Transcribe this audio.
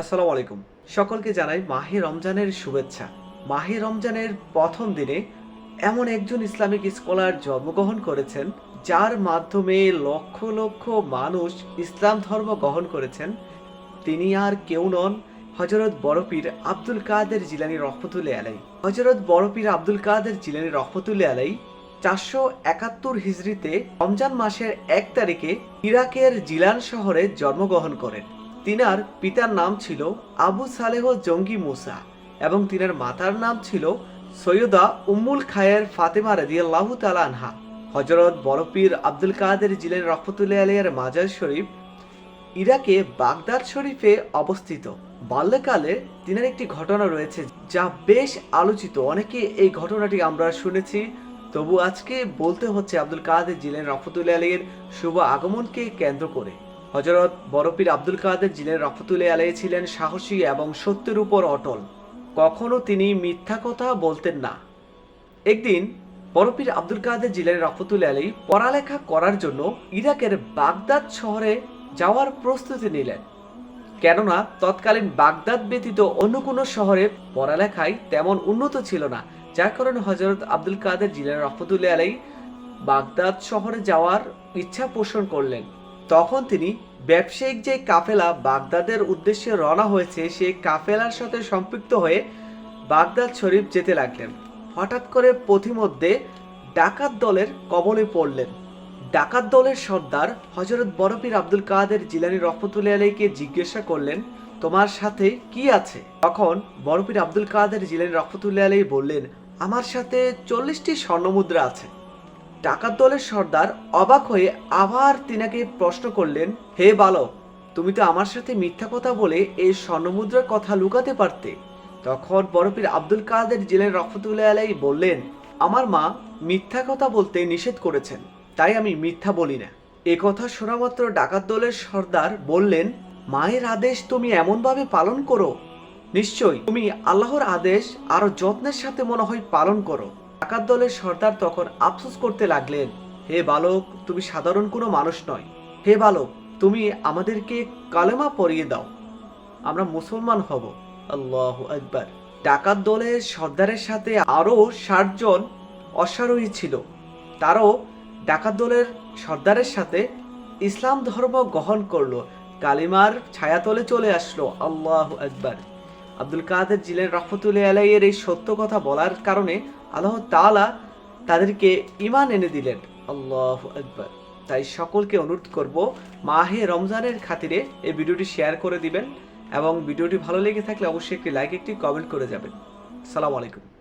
আসসালামু আলাইকুম। সকলকে জানাই মাহে রমজানের শুভেচ্ছা। মাহে রমজানের প্রথম দিনে এমন একজন ইসলামিক স্কলার জন্মগ্রহণ করেছেন, যার মাধ্যমে লক্ষ লক্ষ মানুষ ইসলাম ধর্ম গ্রহণ করেছেন। তিনি আর কেউ নন হজরত বড়পীর আব্দুল কাদের জিলানি রহমতুল্লাহ আলাই হজরত বড়পীর আব্দুল কাদের জিলানি রহমতুল্লাহ আলাই চারশো একাত্তর হিজড়িতে রমজান মাসের এক তারিখে ইরাকের জিলান শহরে জন্মগ্রহণ করেন। তিনার পিতার নাম ছিল আবু সালেহ জঙ্গি মুসা এবং তিনার মাতার নাম ছিল সৈয়দা উম্মুল খায়ের ফাতেমা রাদিয়াল্লাহু তাআলা আনহা। হজরত বড়পীর আব্দুল কাদের জিলেন রহমতুল্লাহ আলিয়ার মাজার শরীফ ইরাকে বাগদাদ শরীফে অবস্থিত। বাল্যকালে তিনার একটি ঘটনা রয়েছে যা বেশ আলোচিত। অনেকে এই ঘটনাটি আমরা শুনেছি। তবু আজকে বলতে হচ্ছে আব্দুল কাদের জিলেন রহমতুল্লাহ আলীর শুভ আগমনকে কেন্দ্র করে। হজরত বরপীর আব্দুল কাদের জিলেন রহমতুল্লাহ আলী ছিলেন সাহসী এবং সত্যের উপর অটল। কখনো তিনি মিথ্যা কথা বলতেন না। একদিন বরপীর আব্দুল কাদের জিলেন রহমতুল্লাহ আলী পড়ালেখা করার জন্য ইরাকের বাগদাদ শহরে যাওয়ার প্রস্তুতি নিলেন। কেননা তৎকালীন বাগদাদ ব্যতীত অন্য কোনো শহরে পড়ালেখায় তেমন উন্নত ছিল না। যার কারণে হজরত আব্দুল কাদের জিলান রহমতুল্লাহ আলাই বাগদাদ শহরে যাওয়ার ইচ্ছা পোষণ করলেন। তখন তিনি ব্যবসায়িক যে কাফেলা বাগদাদের উদ্দেশ্যে রওনা হয়েছে সেই কাফেলার সাথে সম্পৃক্ত হয়ে বাগদাদ শরীফ যেতে লাগলেন। হঠাৎ করে পথিমধ্যে ডাকাত দলের কবলে পড়লেন। ডাকাত দলের সর্দার হজরত বরফির আব্দুল কাদের জিলানি রহমতুল্লাহ আলাইকে জিজ্ঞাসা করলেন, তোমার সাথে কি আছে? তখন বরফির আব্দুল কাদের জিলানি রহমতুল্লাহ আলাই বললেন, আমার সাথে চল্লিশটি স্বর্ণমুদ্রা আছে। ডাকাত দলের সর্দার অবাক হয়ে আবার তিনাকে প্রশ্ন করলেন, হে বালক তুমি তো আমার সাথে মিথ্যা কথা বলে এই স্বর্ণমুদ্রার কথা লুকাতে পারতে? তখন বরফির আব্দুল কাদের জিলেন রহমতুল্লাহ আলাই বললেন, আমার মা মিথ্যা কথা বলতে নিষেধ করেছেন, তাই আমি মিথ্যা বলি না। এ কথা শোনা ডাকাত দলের সর্দার বললেন, মায়ের আদেশ তুমি এমনভাবে পালন করো? নিশ্চয়ই তুমি আল্লাহর আদেশ আরও যত্নের সাথে মনে হয় পালন করো। ডাকাত দলের সর্দার তখন আফসোস করতে লাগলেন, হে বালক, তুমি সাধারণ কোনো মানুষ নয়। হে বালক, তুমি আমাদেরকে কালেমা পরিয়ে দাও। আমরা মুসলমান হব। আল্লাহ একবার ডাকাত দলের সর্দারের সাথে আরও ষাটজন অশ্বারোহী ছিল। তারও ডাকাত দলের সর্দারের সাথে ইসলাম ধর্ম গ্রহণ করল। কালিমার ছায়াতলে চলে আসলো। আল্লাহ একবার আব্দুল কাদের জিলেন রহমতুল্লাহ আলাইয়ের এই সত্য কথা বলার কারণে আল্লাহ তালা তাদেরকে ইমান এনে দিলেন। আল্লাহ আকবর। তাই সকলকে অনুরোধ করব, মাহে রমজানের খাতিরে এই ভিডিওটি শেয়ার করে দিবেন এবং ভিডিওটি ভালো লেগে থাকলে অবশ্যই একটি লাইক, একটি কমেন্ট করে যাবেন। সালাম আলাইকুম।